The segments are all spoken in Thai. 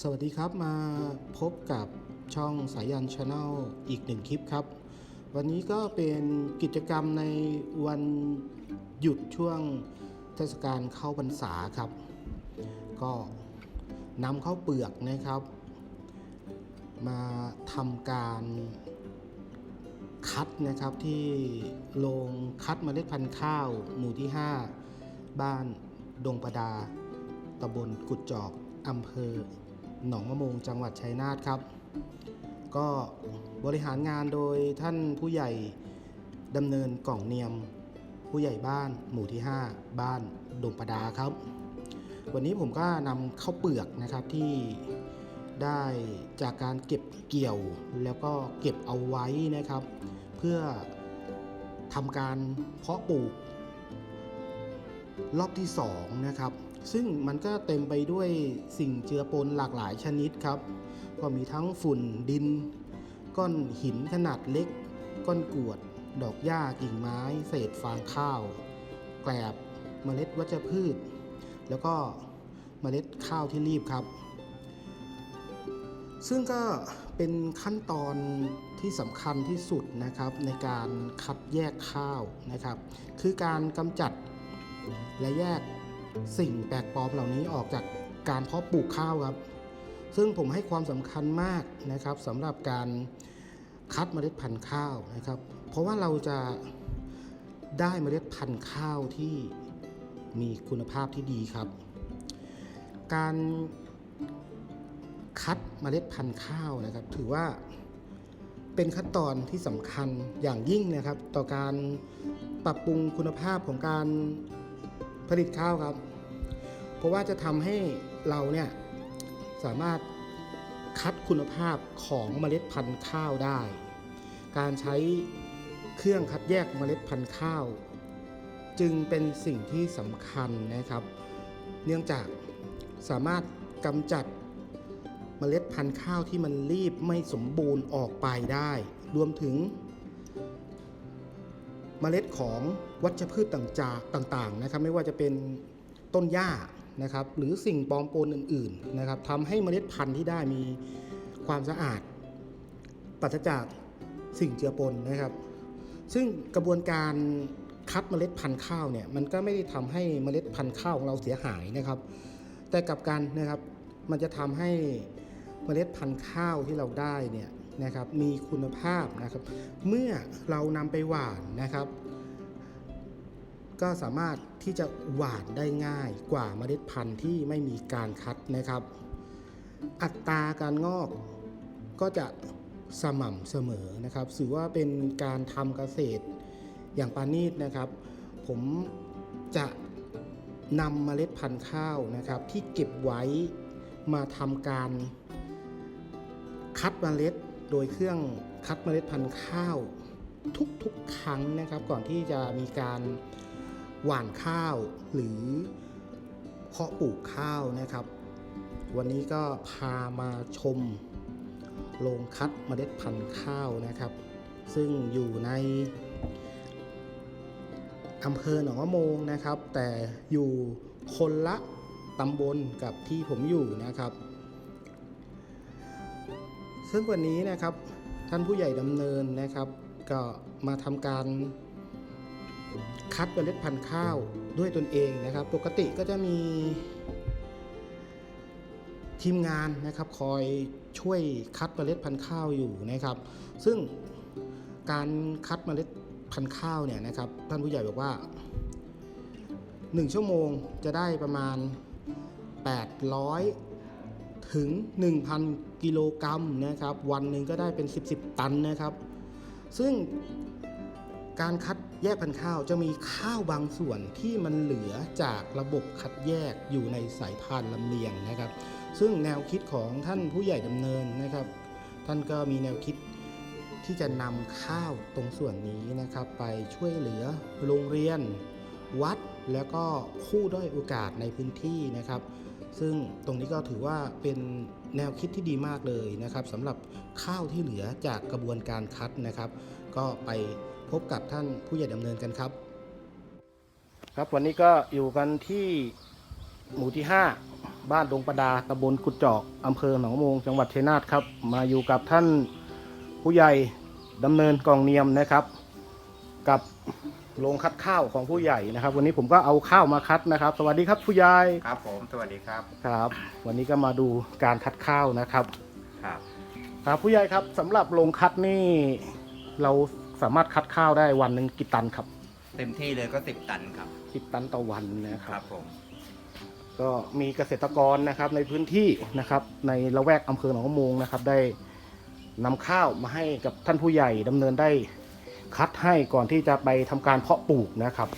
สวัสดีครับมาพบกับช่องสายันชาแนลอีกหนึ่งคลิปครับ วันนี้ก็เป็นกิจกรรมในวันหยุดช่วงเทศกาลเข้าพรรษาครับ ก็นำข้าวเปลือกนะครับ มาทำการคัดนะครับที่โรงคัดเมล็ดพันธุ์ข้าวหมู่ที่ 5 บ้านดงประดาตำบลกุดจอกอำเภอ หนองมะมงจังหวัดชัยนาทครับ ก็บริหารงานโดยท่านผู้ใหญ่ดำเนินกล่องเนียม ผู้ใหญ่บ้านหมู่ที่ 5 บ้านดงประดาครับ วันนี้ผมก็นำข้าวเปลือกนะครับที่ได้จากการเก็บเกี่ยวแล้วก็เก็บเอาไว้นะครับ เพื่อทำการเพาะปลูก รอบที่2นะครับ ซึ่งมันก็เต็มไปด้วยสิ่งเจือปนหลากหลายชนิดครับ ก็มีทั้งฝุ่นดิน ก้อนหินขนาดเล็ก ก้อนกรวด ดอกหญ้ากิ่งไม้ เศษฟางข้าว แกลบเมล็ดวัชพืช แล้วก็เมล็ดข้าวที่รีบครับ ซึ่งก็เป็นขั้นตอนที่สำคัญที่สุดนะครับในการคัดแยกข้าวนะครับ คือการกำจัดและแยก สิ่งแปลกปลอมเหล่านี้ออกจากการเพาะปลูกข้าวครับ ซึ่งผมให้ความสำคัญมากนะครับสำหรับการคัดเมล็ดพันธุ์ข้าวนะครับ เพราะว่าเราจะได้เมล็ดพันธุ์ข้าวที่มีคุณภาพที่ดีครับ การคัดเมล็ดพันธุ์ข้าวนะครับ ถือว่าเป็นขั้นตอนที่สำคัญอย่างยิ่งนะครับ ต่อการปรับปรุงคุณภาพของการ ผลิตข้าวครับ เพราะว่าจะทำให้เราเนี่ยสามารถคัดคุณภาพของเมล็ดพันธุ์ข้าวได้ การใช้เครื่องคัดแยกเมล็ดพันธุ์ข้าว จึงเป็นสิ่งที่สำคัญนะครับ เนื่องจากสามารถกำจัดเมล็ดพันธุ์ข้าวที่มันรีบไม่สมบูรณ์ออกไปได้ รวมถึง เมล็ดของวัชพืชต่างๆนะครับ ไม่ว่าจะเป็นต้นหญ้านะครับ หรือสิ่งปลอมปนอื่นๆนะครับทำให้เมล็ดพันธุ์ที่ได้มีความสะอาดปราศจากสิ่งเจือปนนะครับ ซึ่งกระบวนการคัดเมล็ดพันธุ์ข้าวเนี่ยมันก็ไม่ได้ทำให้เมล็ดพันธุ์ข้าวของเราเสียหายนะครับ แต่กลับกันนะครับมันจะทำให้เมล็ดพันธุ์ข้าวที่เราได้เนี่ย นะครับมีคุณภาพนะครับเมื่อเรานำไปหว่านนะครับ ก็สามารถที่จะหว่านได้ง่ายกว่าเมล็ดพันธุ์ที่ไม่มีการคัดนะครับ อัตราการงอกก็จะสม่ำเสมอนะครับถือว่าเป็นการทำเกษตรอย่างปานีตนะครับ ผมจะนำเมล็ดพันธุ์ข้าวนะครับ ที่เก็บไว้มาทำการคัดเมล็ด โดยเครื่องคัดเมล็ดพันธุ์ข้าวทุกๆครั้งนะครับ ก่อนที่จะมีการหว่านข้าวหรือเพาะปลูกข้าวนะครับ วันนี้ก็พามาชมโรงคัดเมล็ดพันธุ์ข้าวนะครับ ซึ่งอยู่ในอำเภอหนองมะโมงนะครับ แต่อยู่คนละตำบลกับที่ผมอยู่นะครับ ซึ่งวันนี้นะครับท่านผู้ใหญ่ดำเนินนะครับ ก็มาทำการคัดเมล็ดพันธุ์ข้าวด้วยตนเองนะครับ ปกติก็จะมีทีมงานนะครับคอยช่วยคัดเมล็ดพันธุ์ข้าวอยู่นะครับ ซึ่งการคัดเมล็ดพันธุ์ข้าวเนี่ยนะครับ ท่านผู้ใหญ่บอกว่า 1 ชั่วโมงจะได้ประมาณ 800 ถึง 1,000 กิโลกรัมนะครับ วันหนึ่งก็ได้เป็น 10 10 ตันนะครับ ซึ่งการคัดแยกพันธุ์ข้าวจะมีข้าวบางส่วนที่มันเหลือจากระบบคัดแยกอยู่ในสายพานลำเลียงนะครับ ซึ่งแนวคิดของท่านผู้ใหญ่ดำเนินนะครับ ท่านก็มีแนวคิดที่จะนำข้าวตรงส่วนนี้นะครับ ไปช่วยเหลือโรงเรียน วัดแล้วก็ผู้ด้อยโอกาสในพื้นที่นะครับ ซึ่งตรงนี้ก็ถือว่าเป็นแนวคิดที่ดีมากเลยนะครับสำหรับข้าวที่เหลือจากกระบวนการคัดนะครับ ก็ไปพบกับท่านผู้ใหญ่ดำเนินกันครับ ครับวันนี้ก็อยู่กันที่หมู่ที่ 5 บ้านดงประดาตำบลกุดจอกอำเภอหนองมงจังหวัดชัยนาทครับ มาอยู่กับท่านผู้ใหญ่ดำเนินกองเนียมนะครับ กับ โรงคัดข้าวของผู้ใหญ่นะครับ วันนี้ผมก็เอาข้าวมาคัดนะครับ สวัสดีครับผู้ใหญ่ครับผมสวัสดีครับครับ วันนี้ก็มาดูการคัดข้าวนะครับครับ ครับผู้ใหญ่ครับสำหรับโรงคัดนี่ เราสามารถคัดข้าวได้วันหนึ่งกี่ตันครับเต็มที่เลยก็สิบตันครับสิบตันต่อวันนะคครัรับ บผมก็มีเกษตรกรนะครับในพื้นที่นะครับ ในละแวกอำเภอหนองมงนะครับ ได้นำข้าวมาให้กับท่านผู้ใหญ่ดำเนินได้ คัดให้ก่อนที่จะไปทำการเพาะปลูกนะครับ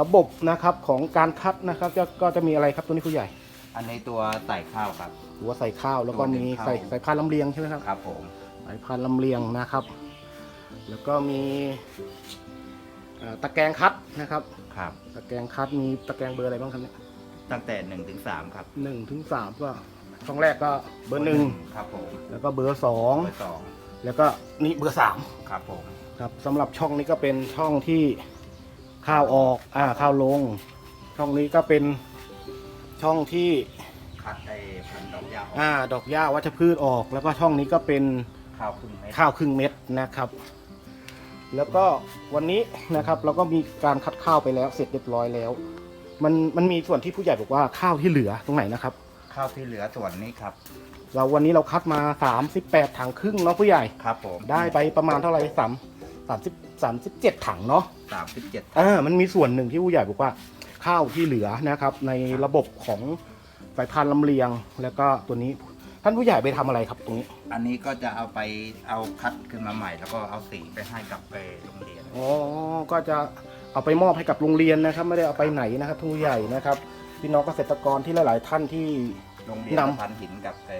ระบบนะครับของการคัดนะครับจะก็จะมีอะไรครับตัวนี้ผู้ใหญ่ อันในตัวใส่ข้าวครับ หัวใส่ข้าวแล้วก็มีตัวหนึ่งข้าวใส่ใส่พานลำเลียงใช่ไหมครับครับผมสายพานลำเลียงนะครับ แล้วก็มีเอ่อตะแกรงคัดนะครับครับ ตะแกรงคัดมีตะแกรงเบอร์อะไรบ้างครับเนี่ยตั้งแต่หนึ่งถึงสามครับหนึ่งถึงสามก็ช่องแรกก็เบอร์หนึ่งครับผมแล้วก็เบอร์สองเบอร์สองแล้วก็นี่เบอร์สามครับผม ครับสำหรับช่องนี้ก็เป็นช่องที่ข้าวออกอ่าข้าวลง ช่องนี้ก็เป็นช่องที่คัดไอ้พันดอกยาออกอ่าดอกหญ้าวัชพืชออก แล้วก็ช่องนี้ก็เป็นข้าวครึ่งเม็ดข้าวครึ่งเม็ดนะครับ แล้วก็วันนี้นะครับเราก็มีการคัดข้าวไปแล้วเสร็จเรียบร้อยแล้ว มันมันมีส่วนที่ผู้ใหญ่บอกว่าข้าวที่เหลือตรงไหนนะครับ ข้าวที่เหลือส่วนนี้ครับ เราวันนี้เราคัดมา 38ถังครึ่งเนาะผู้ใหญ่ ครับผมได้ไปประมาณเท่าไหร่สาม สามสิบสามสิบเจ็ดถังเนาะสามสิบเจ็ด อ่ามันมีส่วนหนึ่งที่ผู้ใหญ่บอกว่าข้าวที่เหลือนะครับ ในระบบของสายพานลำเลียง แล้วก็ตัวนี้ท่านผู้ใหญ่ไปทำอะไรครับตรงนี้ อันนี้ก็จะเอาไปเอาคัดขึ้นมาใหม่ แล้วก็เอาสีไปให้กับไปโรงเรียน อ๋อ ก็จะเอาไปมอบให้กับโรงเรียนนะครับ ไม่ได้เอาไปไหนนะครับทุกผู้ใหญ่นะครับ พี่น้องเกษตรกรที่หลาย ๆ ท่านที่ โรงเรียนนำสะพานหินกับไป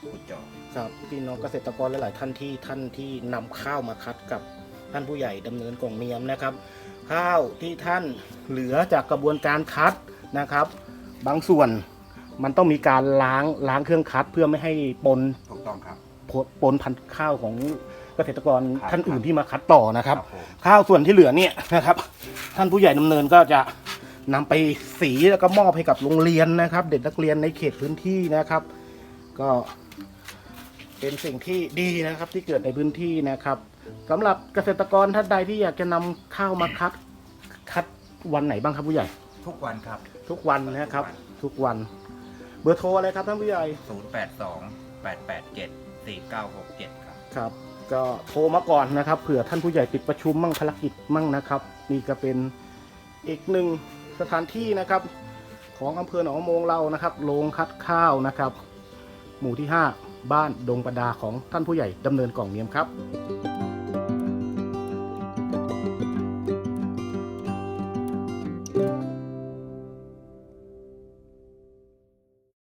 ขุดเจาะครับพี่น้องเกษตรกรหลาย ๆ ท่านที่ท่านที่นำข้าวมาคัดกับท่านผู้ใหญ่ดำเนินกล่องเนียมนะครับ ข้าวที่ท่านเหลือจากกระบวนการคัดนะครับ บางส่วนมันต้องมีการล้างล้างเครื่องคัดเพื่อไม่ให้ปนถูกต้องครับ ปนพันธุ์ข้าวของเกษตรกรครับท่านอื่นที่มาคัดต่อนะครับ ผมข้าวส่วนที่เหลือเนี่ยนะครับ ท่านผู้ใหญ่ดำเนินก็จะนำไปสีแล้วก็มอบให้กับโรงเรียนนะครับ เด็กนักเรียนในเขตพื้นที่นะครับ ก็เป็นสิ่งที่ดีนะครับที่เกิดในพื้นที่นะครับสำหรับเกษตรกรท่านใดที่อยากจะนำข้าวมาคัด คัดวันไหนบ้างครับผู้ใหญ่ ทุกวันครับ ทุกวันนะครับ ทุกวันเบอร์โทรอะไรครับท่านผู้ใหญ่082 887 4967 ครับ ครับ ก็โทรมาก่อนนะครับเผื่อท่านผู้ใหญ่ติดประชุมมั่งภารกิจมั่งนะครับ นี่ก็เป็นอีกหนึ่งสถานที่นะครับ ของอำเภอหนองโมงเรานะครับโรงคัดข้าวนะครับ หมู่ที่ 5 บ้านดงประดาของท่านผู้ใหญ่ดำเนินกล่องเนียมครับ